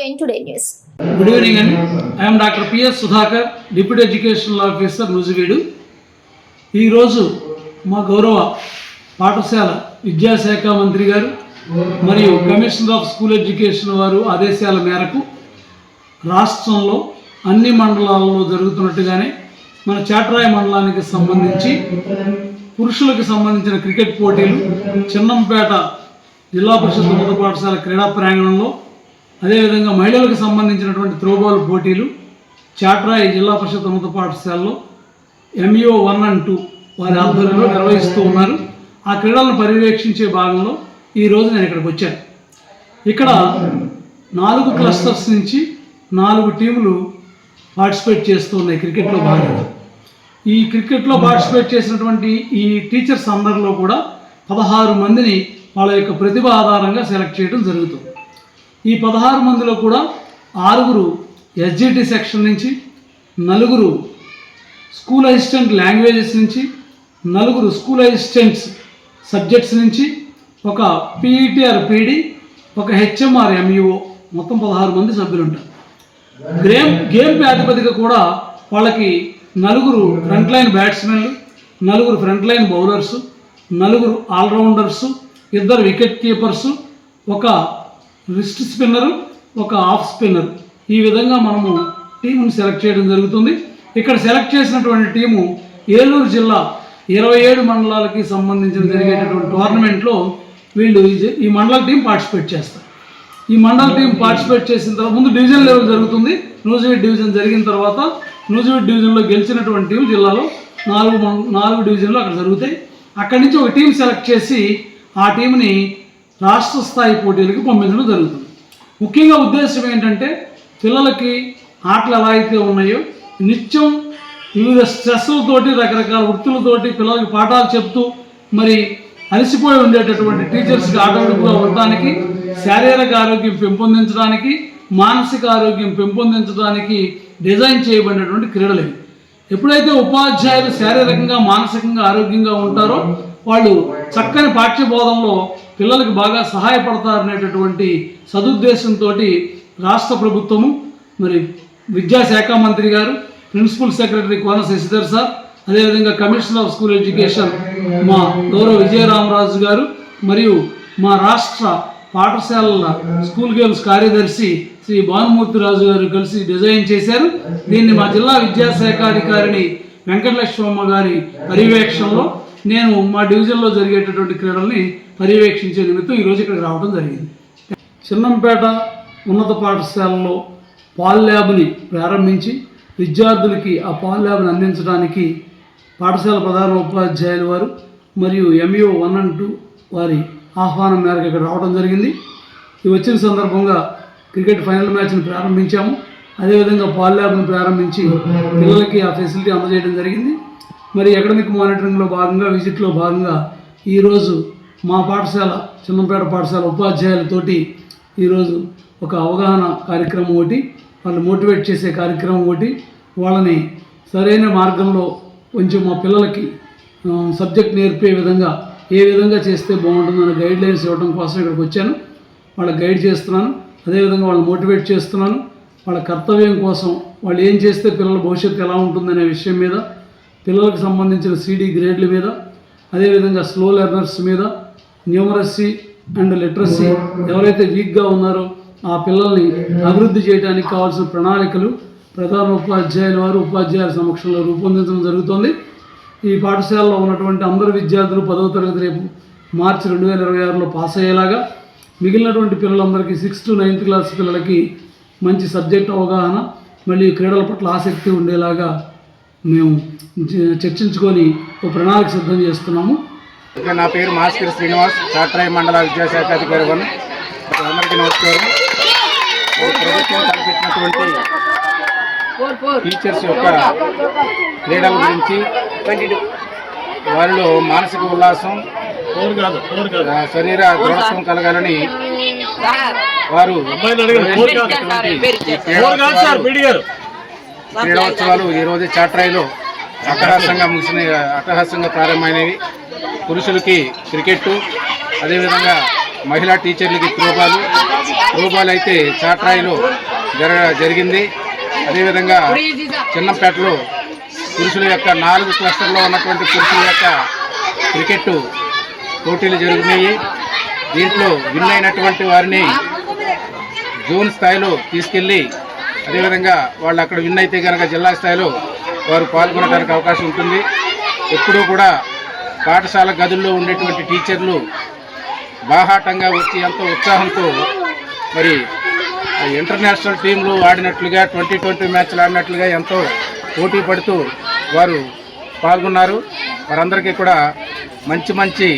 in Today News. Good evening అండి I'm doctor PS Sudhakar deputy educational officer Nuzvid ఈరోజు మా గౌరవ పాఠశాల విద్యాశాఖ మంత్రి గారు మరియు కమిషనర్ ఆఫ్ స్కూల్ ఎడ్యుకేషన్ వారు ఆదేశాల మేరకు రాష్ట్రంలో అన్ని మండలాల్లో జరుగుతున్నట్టుగానే మన చాటరాయ మండలానికి సంబంధించి పురుషులకు సంబంధించిన క్రికెట్ పోటీలు చిన్నంపేట జిల్లా పరిషత్ ఉన్నత పాఠశాల క్రీడా ప్రాంగణంలో అదేవిధంగా మహిళలకు సంబంధించినటువంటి త్రోబాల్ పోటీలు చాట్రాయి జిల్లా పరిషత్ ఉన్నత పాఠశాలలో ఎంఈఓ వన్ అండ్ టూ వారి ఆధ్వర్యంలో నిర్వహిస్తూ ఉన్నారు. ఆ క్రీడలను పర్యవేక్షించే భాగంలో ఈరోజు నేను ఇక్కడికి వచ్చాను. ఇక్కడ నాలుగు క్లస్టర్స్ నుంచి నాలుగు టీములు పార్టిసిపేట్ చేస్తూ ఉన్నాయి క్రికెట్లో భాగంగా. ఈ క్రికెట్లో పార్టిసిపేట్ చేసినటువంటి ఈ టీచర్స్ అందరిలో కూడా పదహారు మందిని వాళ్ళ యొక్క ప్రతిభ ఆధారంగా సెలెక్ట్ చేయడం జరుగుతుంది. ఈ పదహారు మందిలో కూడా ఆరుగురు ఎస్జిటి సెక్షన్ నుంచి నలుగురు స్కూల్ అసిస్టెంట్ లాంగ్వేజెస్ నుంచి నలుగురు స్కూల్ అసిస్టెంట్స్ సబ్జెక్ట్స్ నుంచి ఒక పీఈటీఆర్ పీడి ఒక హెచ్ఎంఆర్ ఎంఈఓ మొత్తం పదహారు మంది సభ్యులు ఉంటారు గేమ్ గేమ్ ప్రాతిపదిక కూడా వాళ్ళకి నలుగురు ఫ్రంట్ లైన్ బ్యాట్స్మెన్లు నలుగురు ఫ్రంట్ లైన్ బౌలర్స్ నలుగురు ఆల్రౌండర్సు ఇద్దరు వికెట్ కీపర్స్ ఒక రిస్ట్ స్పిన్నరు ఒక ఆఫ్ స్పిన్నర్ ఈ విధంగా మనము టీమును సెలెక్ట్ చేయడం జరుగుతుంది. ఇక్కడ సెలెక్ట్ చేసినటువంటి టీము ఏలూరు జిల్లా ఇరవై ఏడు మండలాలకి సంబంధించిన జరిగేటటువంటి టోర్నమెంట్లో వీళ్ళు ఈ మండల టీం పార్టిసిపేట్ చేస్తారు. ఈ మండల టీం పార్టిసిపేట్ చేసిన తర్వాత ముందు డివిజన్ లెవెల్ జరుగుతుంది. నూజివీడ్ డివిజన్ జరిగిన తర్వాత నూజివీడ్ డివిజన్లో గెలిచినటువంటి టీం జిల్లాలో నాలుగు మం- నాలుగు డివిజన్లు అక్కడ జరుగుతాయి. అక్కడి నుంచి ఒక టీం సెలెక్ట్ చేసి ఆ టీంని రాష్ట్ర స్థాయి పోటీలకు పంపించడం జరుగుతుంది. ముఖ్యంగా ఉద్దేశం ఏంటంటే పిల్లలకి ఆటలు ఎలా అయితే ఉన్నాయో నిత్యం వివిధ స్ట్రెస్లతోటి రకరకాల వృత్తులతోటి పిల్లలకి పాఠాలు చెప్తూ మరి అలసిపోయి ఉండేటటువంటి టీచర్స్కి ఆటోమేటిక్గా ఉండడానికి శారీరక ఆరోగ్యం పెంపొందించడానికి మానసిక ఆరోగ్యం పెంపొందించడానికి డిజైన్ చేయబడినటువంటి క్రీడలు ఎప్పుడైతే ఉపాధ్యాయులు శారీరకంగా మానసికంగా ఆరోగ్యంగా ఉంటారో వాళ్ళు చక్కని పాఠ్యబోధనలో పిల్లలకు బాగా సహాయపడతారనేటటువంటి సదుద్దేశంతో రాష్ట్ర ప్రభుత్వము మరి విద్యాశాఖ మంత్రి గారు principal secretary Kona Sasidhar sir అదేవిధంగా కమిషనర్ ఆఫ్ స్కూల్ ఎడ్యుకేషన్ మా గౌరవ విజయరామరాజు గారు మరియు మా రాష్ట్ర పాఠశాలల స్కూల్ గేమ్స్ కార్యదర్శి శ్రీ భానుమూర్తిరాజు గారు కలిసి డిజైన్ చేశారు. దీన్ని మా జిల్లా విద్యాశాఖ అధికారిని వెంకటలక్ష్మమ్మ గారి పర్యవేక్షణలో నేను మా డివిజన్లో జరిగేటటువంటి క్రీడల్ని పర్యవేక్షించే నిమిత్తం ఈరోజు ఇక్కడికి రావడం జరిగింది. చిన్నంపేట ఉన్నత పాఠశాలలో పాల్ ల్యాబ్ని ప్రారంభించి విద్యార్థులకి ఆ పాల్ ల్యాబ్ని అందించడానికి పాఠశాల ప్రధాన ఉపాధ్యాయులు వారు మరియు ఎంఈఓ వన్ అండ్ టూ వారి ఆహ్వానం మేరకు ఇక్కడ రావడం జరిగింది. ఇది వచ్చిన సందర్భంగా క్రికెట్ ఫైనల్ మ్యాచ్ని ప్రారంభించాము. అదేవిధంగా పాల్ ల్యాబ్ని ప్రారంభించి పిల్లలకి ఆ ఫెసిలిటీ అందజేయడం జరిగింది. మరి అకాడమిక్ మానిటరింగ్లో భాగంగా విజిట్లో భాగంగా ఈరోజు మా పాఠశాల చిన్నపేట పాఠశాల ఉపాధ్యాయులతోటి ఈరోజు ఒక అవగాహన కార్యక్రమం ఒకటి వాళ్ళు మోటివేట్ చేసే కార్యక్రమం ఒకటి వాళ్ళని సరైన మార్గంలో కొంచెం మా పిల్లలకి సబ్జెక్ట్ నేర్పే విధంగా ఏ విధంగా చేస్తే బాగుంటుందని గైడ్ లైన్స్ ఇవ్వడం కోసం ఇక్కడికి వచ్చాను. వాళ్ళకి గైడ్ చేస్తున్నాను. అదేవిధంగా వాళ్ళని మోటివేట్ చేస్తున్నాను. వాళ్ళ కర్తవ్యం కోసం వాళ్ళు ఏం చేస్తే పిల్లల భవిష్యత్తు ఎలా ఉంటుందనే విషయం మీద పిల్లలకు సంబంధించిన సీడీ గ్రేడ్ల మీద అదేవిధంగా స్లో లెర్నర్స్ మీద న్యూమరసీ అండ్ లిటరసీ ఎవరైతే వీక్గా ఉన్నారో ఆ పిల్లల్ని అభివృద్ధి చేయడానికి కావాల్సిన ప్రణాళికలు ప్రధాన ఉపాధ్యాయుల వారు ఉపాధ్యాయుల సమక్షంలో రూపొందించడం జరుగుతోంది. ఈ పాఠశాలలో ఉన్నటువంటి అందరు విద్యార్థులు పదవ తరగతి రేపు మార్చి రెండు వేల ఇరవై ఆరులో పాస్ అయ్యేలాగా మిగిలినటువంటి పిల్లలందరికీ సిక్స్త్ టు నైన్త్ క్లాస్ పిల్లలకి మంచి సబ్జెక్ట్ అవగాహన మళ్ళీ క్రీడల పట్ల ఆసక్తి ఉండేలాగా మేము చర్చించుకొని ఒక ప్రణాళిక సిద్ధం చేస్తున్నాము. ఇక నా పేరు మాస్కర్ శ్రీనివాస్ చాట్రాయి మండల విద్యాశాఖ అధికారి వన్ అందరికీ నమస్కారం. ఈ ప్రభుత్వం తలపెట్టినటువంటి టీచర్స్ యొక్క క్రీడల గురించి వారిలో మానసిక ఉల్లాసం శరీర దృఢత్వం కలగాలని వారు క్రీడోత్సవాలు- ఈరోజు చాట్రాయిలో అట్టహాసంగా ముగిసిన అట్టహాసంగా ప్రారంభమైనవి. పురుషులకి క్రికెట్ అదేవిధంగా మహిళా టీచర్లకి త్రోబాలు. త్రోబాల్ అయితే చాట్రాయిలో జరగ జరిగింది. అదేవిధంగా చిన్నంపేటలో పురుషుల యొక్క నాలుగు క్లస్టర్లో ఉన్నటువంటి పురుషుల యొక్క క్రికెట్ పోటీలు జరుగుతున్నాయి. దీంట్లో విన్ అయినటువంటి వారిని జోన్ స్థాయిలో తీసుకెళ్ళి అదేవిధంగా వాళ్ళు అక్కడ విన్ అయితే కనుక జిల్లా స్థాయిలో వారు పాల్గొనడానికి అవకాశం ఉంటుంది. ఎప్పుడూ కూడా పాఠశాల గదుల్లో ఉండేటువంటి టీచర్లు బాహాటంగా వచ్చి ఎంతో ఉత్సాహంతో మరి ఇంటర్నేషనల్ టీంలు ఆడినట్లుగా ట్వంటీ ట్వంటీ మ్యాచ్లు ఆడినట్లుగా ఎంతో పోటీ పడుతూ వారు పాల్గొన్నారు. వారందరికీ కూడా మంచి మంచి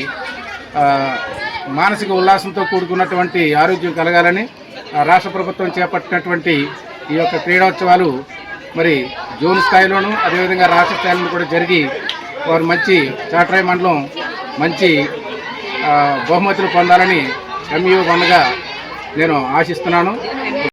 మానసిక ఉల్లాసంతో కూడుకున్నటువంటి ఆరోగ్యం కలగాలని ఆ రాష్ట్ర ప్రభుత్వం చేపట్టినటువంటి ఈ యొక్క క్రీడోత్సవాలు మరి జోన్ స్థాయిలోనూ అదేవిధంగా రాష్ట్ర స్థాయిలో కూడా జరిగి వారు మంచి చాట్రాయి మండలం మంచి బహుమతులు పొందాలని ఎంఈఓ వన్గా నేను ఆశిస్తున్నాను.